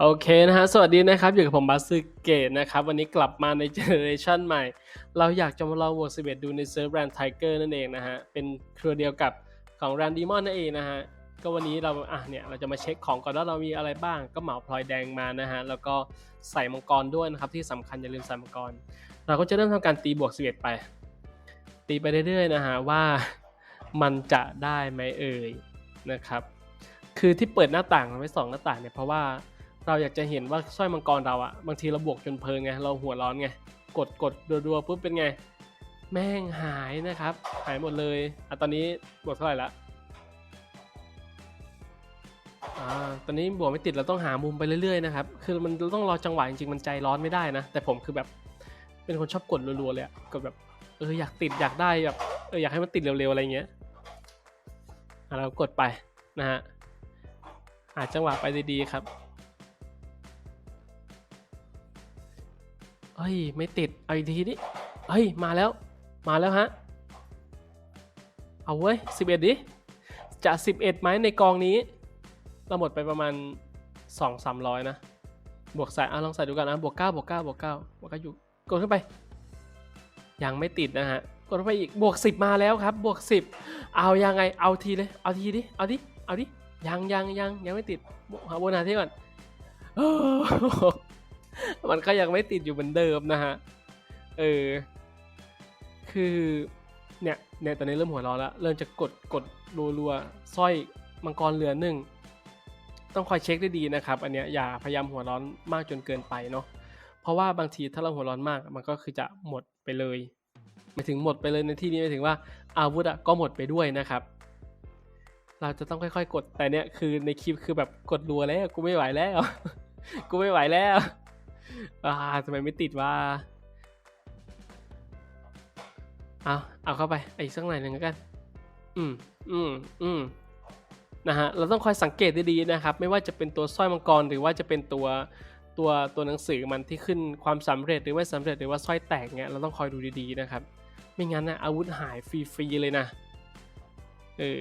โอเคนะฮะ สวัสดีนะครับ อยู่กับผมบัสซึเกตนะครับ วันนี้กลับมาในเจเนอเรชันใหม่ เราอยากจะมาลองโหวตสิดูในเซิร์ฟแรนด์ไทเกอร์นั่นเองนะฮะ เป็นเครือเดียวกับของแรนดีมอนนั่นเองนะฮะ ก็วันนี้เรา อะเนี่ย เราจะมาเช็คของก่อนว่าเรามีอะไรบ้าง ก็เหมาพลอยแดงมานะฮะ แล้วก็ใส่มังกรด้วยนะครับ ที่สำคัญอย่าลืมใส่มังกร เราก็จะเริ่มทำการตีบวก11ไป ตีไปเรื่อยๆนะฮะว่ามันจะได้ไหมเอ่ยนะครับ คือที่เปิดหน้าต่างไว้สองหน้าต่างเนี่ยเพราะว่า เราอยากจะเห็นว่าสร้อยมังกรเราอะบางทีเราบวกจนเพลินไงเราหัวร้อนไงกดกดรัวๆปุ๊บเป็นไง แม่งหายนะครับ หายหมดเลยอะตอนนี้บวกเท่าไหร่ละอ่าตอนนี้บวกไม่ติดเราต้องหามุมไปเรื่อยๆนะครับคือมันต้องรอจังหวะจริงๆมันใจร้อนไม่ได้นะ แต่ผมคือแบบเป็นคนชอบกดรัวๆเลยกดแบบเอออยากติดอยากได้แบบเอออยากให้มันติดเร็วๆอะไรเงี้ยอะเรากดไปนะฮะหาจังหวะไปดีๆครับ เฮ้ย ไม่ติด เอาอีกทีนี้เฮ้ย มาแล้ว มาแล้วฮะ เอาเว้ยสิบเอ็ดดิ จะสิบเอ็ดไหมในกองนี้ เราหมดไปประมาณสองสามร้อยนะ บวกใส่อะลองใส่ดูกันนะ บวกเก้าบวกเก้าบวกเก้าบวกเก้าอยู่ กดขึ้นไป ยังไม่ติดนะฮะ กดเข้าไปอีก บวกสิบมาแล้วครับ บวกสิบ เอายังไง เอาทีเลย เอาทีดิ เอาดิ เอาดิ ยังยังยังยังไม่ติดหาโบนหาที่ก่อน มันก็ยังไม่ติดอยู่เหมือนเดิมนะฮะ เออ คือเนี่ยเนี่ยตอนนี้เริ่มหัวร้อนแล้ว เริ่มจะกดกดรัวๆสร้อยมังกรเหลือหนึ่ง ต้องคอยเช็คได้ดีนะครับ อันเนี้ยอย่าพยายามหัวร้อนมากจนเกินไปเนาะ เพราะว่าบางทีถ้าเราหัวร้อนมาก มันก็คือจะหมดไปเลยหมายถึงหมดไปเลยในที่นี้หมายถึงว่าอาวุธอะก็หมดไปด้วยนะครับ เราจะต้องค่อยๆ กดแต่เนี้ยคือในคลิปคือแบบกดรัวแล้วกูไม่ไหวแล้ว กูไม่ไหวแล้ว อ่าทำไมไม่ติดว่าเอาเอาเข้าไปอีกสักหน่อยหนึ่งกันอืมอืมอืมนะฮะเราต้องคอยสังเกตดีๆนะครับ ไม่ว่าจะเป็นตัวสร้อยมังกรหรือว่าจะเป็นตัวตัวตัวหนังสือมันที่ขึ้นความสำเร็จหรือไม่สำเร็จหรือว่าสร้อยแตกเงี้ยเราต้องคอยดูดีๆนะครับ ไม่งั้นนะอาวุธหายฟรีๆเลยนะเออ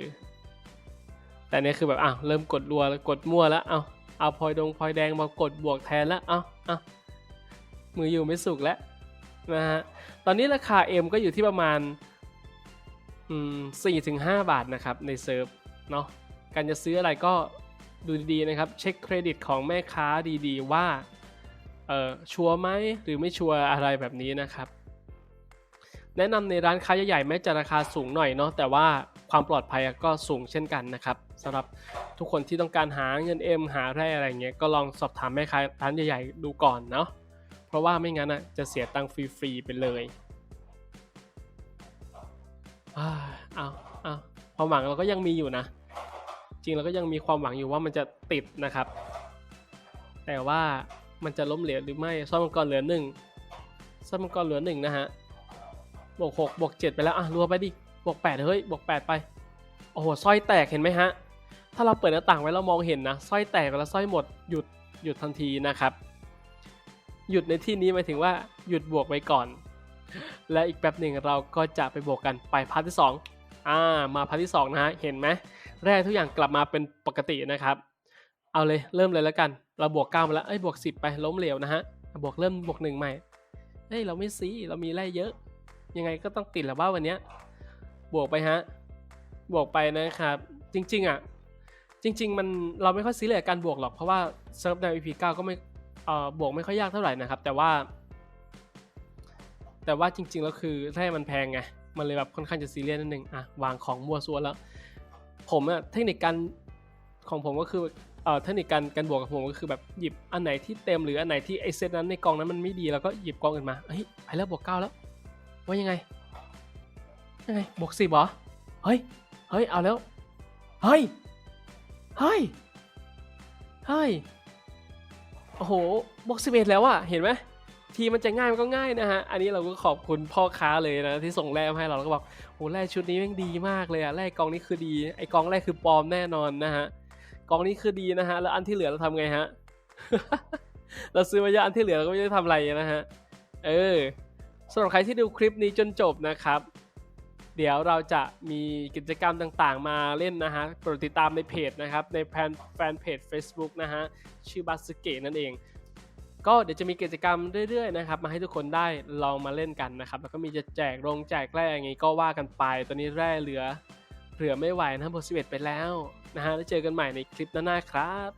แต่เนี้ยคือแบบอ้าวเริ่มกดรัวแล้วกดมั่วแล้วเอา เอาพลอยดงพลอยแดงมากดบวกแทนแล้วเอาเอามืออยู่ไม่สุกแล้วนะฮะตอนนี้ราคา M ก็อยู่ที่ประมาณสี่ถึงห้าบาทนะครับในเซิร์ฟเนาะการจะซื้ออะไรก็ดูดีๆนะครับ เช็คเครดิตของแม่ค้าดีๆ ว่าเออชัวร์ไหมหรือไม่ชัวร์อะไรแบบนี้นะครับ แนะนำในร้านค้าใหญ่ๆแม้จะราคาสูงหน่อยเนาะแต่ว่า ความปลอดภัยก็สูงเช่นกันนะครับสำหรับทุกคนที่ต้องการหาเงินเอ็มหาแร่อะไรเงี้ยก็ลองสอบถามแม่ค้าร้านใหญ่ๆดูก่อนเนาะเพราะว่าไม่งั้นอะจะเสียตังค์ฟรีๆไปเลยอ้าวเอาเอาความหวังเราก็ยังมีอยู่นะ จริงเราก็ยังมีความหวังอยู่ว่ามันจะติดนะครับ แต่ว่ามันจะล้มเหลวหรือไม่ซ่อมมังกรเหลือหนึ่งซ่อมมังกรเหลือหนึ่งนะฮะบวกหกบวกเจ็ดไปแล้วอะรัวไปดิ บวกแปดเฮ้ยบวกแปดไป โอ้โหสร้อยแตกเห็นไหมฮะ ถ้าเราเปิดหน้าต่างไว้เรามองเห็นนะสร้อยแตกแล้วสร้อยหมดหยุดหยุดทันทีนะครับ หยุดในที่นี้หมายถึงว่าหยุดบวกไว้ก่อน และอีกแป๊บหนึ่งเราก็จะไปบวกกันไปพาร์ทที่สองอ่ามาพาร์ทที่สองนะฮะเห็นไหมแร่ทุกอย่างกลับมาเป็นปกตินะครับ เอาเลยเริ่มเลยแล้วกัน เราบวกเก้ามาแล้วเอ้ยบวกสิบไปล้มเหลวนะฮะบวกเริ่มบวกหนึ่งใหม่เฮ้ยเราไม่ซีเรามีแร่เยอะ ยังไงก็ต้องติดแหละว่าวันเนี้ย บวกไปฮะ บวกไปนะครับ จริงๆอะ จริง ๆ มันเราไม่ค่อยซีเรียสการบวกหรอก เพราะว่าเซิร์ฟใน EP 9 ก็ไม่เอ่อบวกไม่ค่อยยากเท่าไหร่นะครับ แต่ว่า แต่ว่าจริงๆแล้วคือแร่มันแพงไง มันเลยแบบค่อนข้างจะซีเรียสนิดนึง อะ วางของมัวซัวแล้ว ผมอะเทคนิคการของผมก็คือเอ่อเทคนิคการการบวกกับผมก็คือแบบหยิบอันไหนที่เต็มหรืออันไหนที่ไอเซตนั้นในกองนั้นมันไม่ดีแล้วก็หยิบกองอื่นมาเฮ้ยไปแล้วบวกเก้าแล้ว ว่ายังไง ยังไงบวกสิบเหรอ เฮ้ย เฮ้ย เอาแล้ว เฮ้ย เฮ้ย เฮ้ย โอ้โหบวกสิบเอ็ดแล้วอะเห็นไหม ทีมันจะง่ายมันก็ง่ายนะฮะ อันนี้เราก็ขอบคุณพ่อค้าเลยนะ ที่ส่งแร่มาให้เราแล้วก็บอกโอ้แร่ชุดนี้แม่งดีมากเลยอะแร่กองนี้คือดี ไอกองแรกคือปลอมแน่นอนนะฮะ กองนี้คือดีนะฮะ แล้วอันที่เหลือเราทำไงฮะ เราซื้อมาเยอะอันที่เหลือเราก็ไม่ได้ทำอะไรนะฮะ เออสำหรับใครที่ดูคลิปนี้จนจบนะครับ เดี๋ยวเราจะมีกิจกรรมต่างๆ มาเล่นนะฮะโปรดติดตามในเพจนะครับ ในแฟนแฟนเพจ Facebook นะฮะ ชื่อบัสเกะนั่นเอง ก็เดี๋ยวจะมีกิจกรรมเรื่อยๆนะครับ มาให้ทุกคนได้ลองมาเล่นกันนะครับ แล้วก็มีจะแจกลงแจกแร่อย่างงี้ก็ว่ากันไป ตอนนี้แร่เหลือเหลือไม่ไหวนะบท11ไปแล้วนะฮะ แล้วเจอกันใหม่ในคลิปหน้าๆครับ